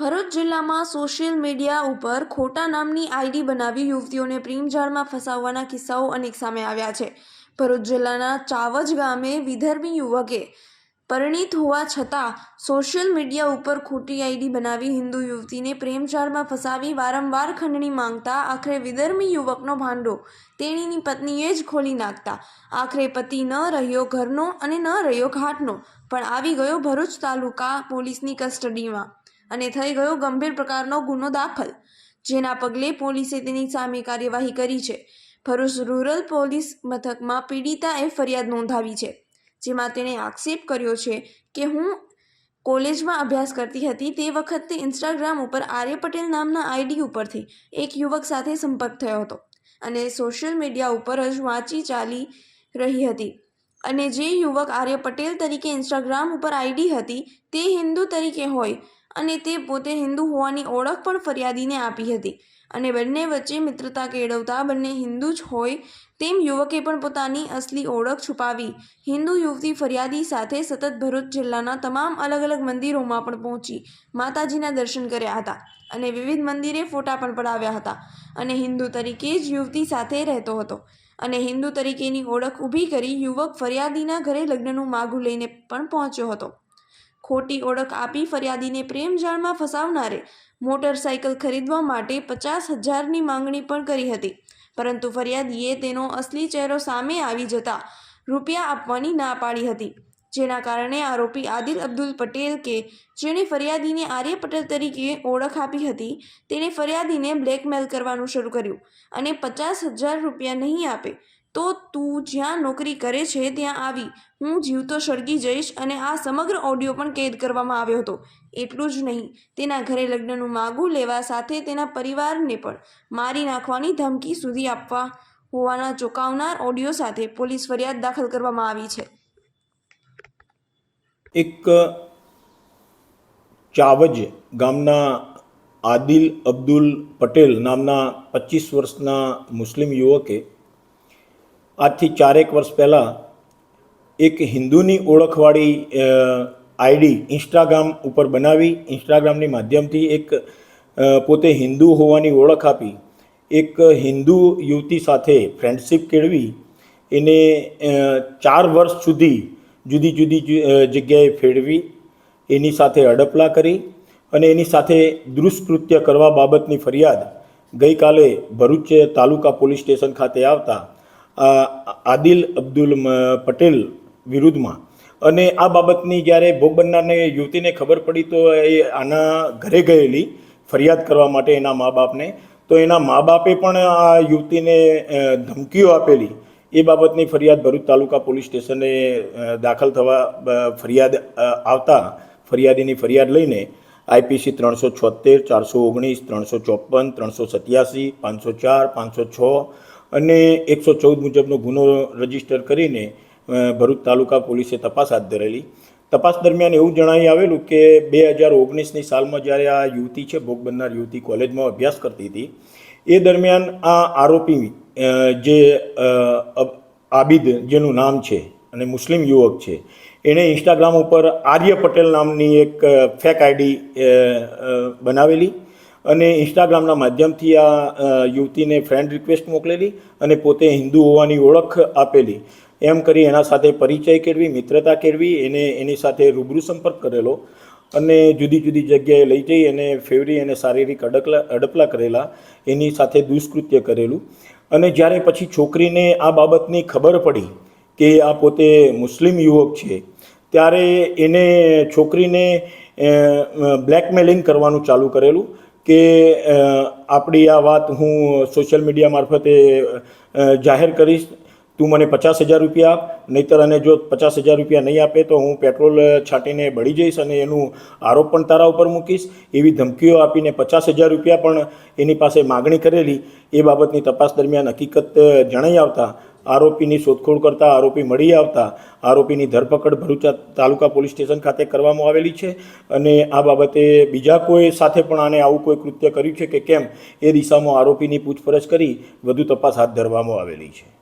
ભરૂચ જિલ્લામાં social media ઉપર ખોટા નામની આઈડી બનાવી યુવતીઓને પ્રેમજાળમાં ફસાવવાના કિસ્સાઓ અનેક સામે આવ્યા છે. ભરૂચ જિલ્લાના ચાવજ ગામે વિધર્મી યુવકે પરિણીત હોવા છતાં સોશિયલ મીડિયા ઉપર ખોટી આઈડી બનાવી હિન્દુ યુવતીને પ્રેમજાળમાં ફસાવી વારંવાર ખંડણી માંગતા આખરે વિધર્મી યુવકનો ભાંડો તેણીની પત્નીએ જ ખોલી નાખતા. આખરે પતિ ન રહ્યો ઘરનો અને ન રહ્યો ઘાટનો, પણ આવી ગયો ભરૂચ તાલુકા પોલીસની કસ્ટડીમાં. અને થઈ ગયો ગંભીર પ્રકારનો ગુનો દાખલ, જેના પગલે પોલીસે તેની સામે કાર્યવાહી કરી છે. ભરૂચ રૂરલ પોલીસ મથકમાં પીડિતાએ ફરિયાદ નોંધાવી છે, જેમાં તેણે આક્ષેપ કર્યો છે કે હું કોલેજમાં અભ્યાસ કરતી હતી તે વખતે ઇન્સ્ટાગ્રામ ઉપર આર્ય પટેલ નામના આઈડી ઉપરથી એક યુવક સાથે સંપર્ક થયો હતો અને સોશિયલ મીડિયા ઉપર જ વાંચી ચાલી રહી હતી. અને જે યુવક આર્ય પટેલ તરીકે ઇન્સ્ટાગ્રામ ઉપર આઈડી હતી તે હિન્દુ તરીકે હોય અને તે પોતે હિન્દુ હોવાની ઓળખ પણ ફરિયાદીને આપી હતી. અને બંને વચ્ચે મિત્રતા કેળવતા બંને હિન્દુ જ હોય તેમ યુવકે પણ પોતાની અસલી ઓળખ છુપાવી. હિન્દુ યુવતી ફરિયાદી સાથે સતત ભરૂચ જિલ્લાના તમામ અલગ અલગ મંદિરોમાં પણ પહોંચી માતાજીના દર્શન કર્યા હતા અને વિવિધ મંદિરે ફોટા પણ પડાવ્યા હતા અને હિન્દુ તરીકે જ યુવતી સાથે રહેતો હતો. અને હિન્દુ તરીકેની ઓળખ ઊભી કરી યુવક ફરિયાદીના ઘરે લગ્નનું માગું લઈને પણ પહોંચ્યો હતો. ખોટી ઓળખ આપી ફરિયાદીને પ્રેમજાળમાં ફસાવનારે મોટરસાયકલ ખરીદવા માટે પચાસ હજારની માંગણી પણ કરી હતી. પરંતુ ફરિયાદીએ તેનો અસલી ચહેરો સામે આવી જતા રૂપિયા આપવાની ના પાડી હતી. જેના કારણે આરોપી આદિલ અબ્દુલ પટેલ કે જેણે ફરિયાદીને આર્ય પટેલ તરીકે ઓળખ આપી હતી, તેણે ફરિયાદીને બ્લેકમેલ કરવાનું શરૂ કર્યું અને પચાસ હજાર રૂપિયા નહીં આપે તો તું જ્યાં નોકરી કરે છે ત્યાં આવી. હું જીવતો સળગી જઈશ અને આ સમગ્ર ઓડિયો પણ કેદ કરવામાં આવ્યો હતો. એટલું જ નહીં, તેના ઘરે લગ્નનું માગું લેવા સાથે તેના પરિવારને પણ મારી નાખવાની ધમકી સુધી આપવા હોવાના ચોંકાવનાર ઓડિયો સાથે પોલીસ ફરિયાદ દાખલ કરવામાં આવી છે. એક, ચાવજ ગામના આદિલ અબ્દુલ પટેલ નામના પચીસ વર્ષના મુસ્લિમ યુવકે આજથી ચારેક વર્ષ પહેલાં એક હિન્દુની ઓળખવાળી આઈડી ઇન્સ્ટાગ્રામ ઉપર બનાવી, ઇન્સ્ટાગ્રામની માધ્યમથી એક પોતે હિન્દુ હોવાની ઓળખ આપી, એક હિન્દુ યુવતી સાથે ફ્રેન્ડશિપ કેળવી, એને ચાર વર્ષ સુધી જુદી જુદી જગ્યાએ ફેરવી, એની સાથે અડપલા કરી અને એની સાથે દુષ્કૃત્ય કરવા બાબતની ફરિયાદ ગઈકાલે ભરૂચ તાલુકા પોલીસ સ્ટેશન ખાતે આવતા આદિલ અબ્દુલ પટેલ વિરુદ્ધમાં. અને આ બાબતની જ્યારે ભોગ બનનારને યુવતીને ખબર પડી તો એ આના ઘરે ગયેલી ફરિયાદ કરવા માટે એના મા બાપને. તો એના મા બાપે પણ આ યુવતીને ધમકીઓ આપેલી. એ બાબતની ફરિયાદ ભરૂચ તાલુકા પોલીસ સ્ટેશને દાખલ થવા ફરિયાદ આવતા ફરિયાદીની ફરિયાદ લઈને આઈપીસી ત્રણસો છોતેર ચારસો ઓગણીસ, ત્રણસો ચોપન, ત્રણસો સત્યાસી, પાંચસો ચાર, પાંચસો છ અને એકસો ચૌદ મુજબનો ગુનો રજિસ્ટર કરીને ભરૂચ તાલુકા પોલીસે તપાસ હાથ ધરેલી. તપાસ દરમિયાન એવું જણાવી આવેલું કે બે હજાર ઓગણીસની સાલમાં જ્યારે આ યુવતી છે, ભોગ બનનાર યુવતી કોલેજમાં અભ્યાસ કરતી હતી, એ દરમિયાન આ આરોપી જે આબિદ જેનું નામ છે અને મુસ્લિમ યુવક છે, એણે ઇન્સ્ટાગ્રામ ઉપર આર્ય પટેલ નામની એક ફેક આઈડી બનાવેલી. અને ઇન્સ્ટાગ્રામના માધ્યમથી આ યુવતીને ફ્રેન્ડ રિક્વેસ્ટ મોકલેલી અને પોતે હિન્દુ હોવાની ઓળખ આપેલી. એમ કરી એના સાથે પરિચય કેળવી, મિત્રતા કેળવી, એને, એની સાથે રૂબરૂ સંપર્ક કરેલો અને જુદી જુદી જગ્યાએ લઈ જઈ અને ફેવરી અને શારીરિક અડકલા, અડપલા કરેલા, એની સાથે દુષ્કૃત્ય કરેલું. અને જ્યારે પછી છોકરીને આ બાબતની ખબર પડી કે આ પોતે મુસ્લિમ યુવક છે, ત્યારે એને છોકરીને બ્લેકમેલિંગ કરવાનું ચાલુ કરેલું કે આપણી આ વાત હું સોશિયલ મીડિયા મારફતે જાહેર કરીશ. તું મને પચાસ હજાર રૂપિયા આપ, નહીંતર અને જો પચાસ હજાર રૂપિયા નહીં આપે તો હું પેટ્રોલ છાંટીને બળી જઈશ અને એનું આરોપ પણ તારા ઉપર મૂકીશ. એવી ધમકીઓ આપીને પચાસ હજાર રૂપિયા પણ એની પાસે માગણી કરેલી, એ બાબતની તપાસ દરમિયાન હકીકત જણાઈ આવતા આરોપીની શોધખોળ કરતા આરોપી મળી આવતા આરોપીની ધરપકડ ભરૂચ તાલુકા પોલીસ સ્ટેશન ખાતે કરવામાં આવેલી છે અને આ બાબતે બીજા કોઈ સાથે પણ આને આવું કોઈ કૃત્ય કર્યું છે કે કેમ એ દિશામાં આરોપીની પૂછપરછ કરી વધુ તપાસ હાથ ધરવામાં આવેલી છે.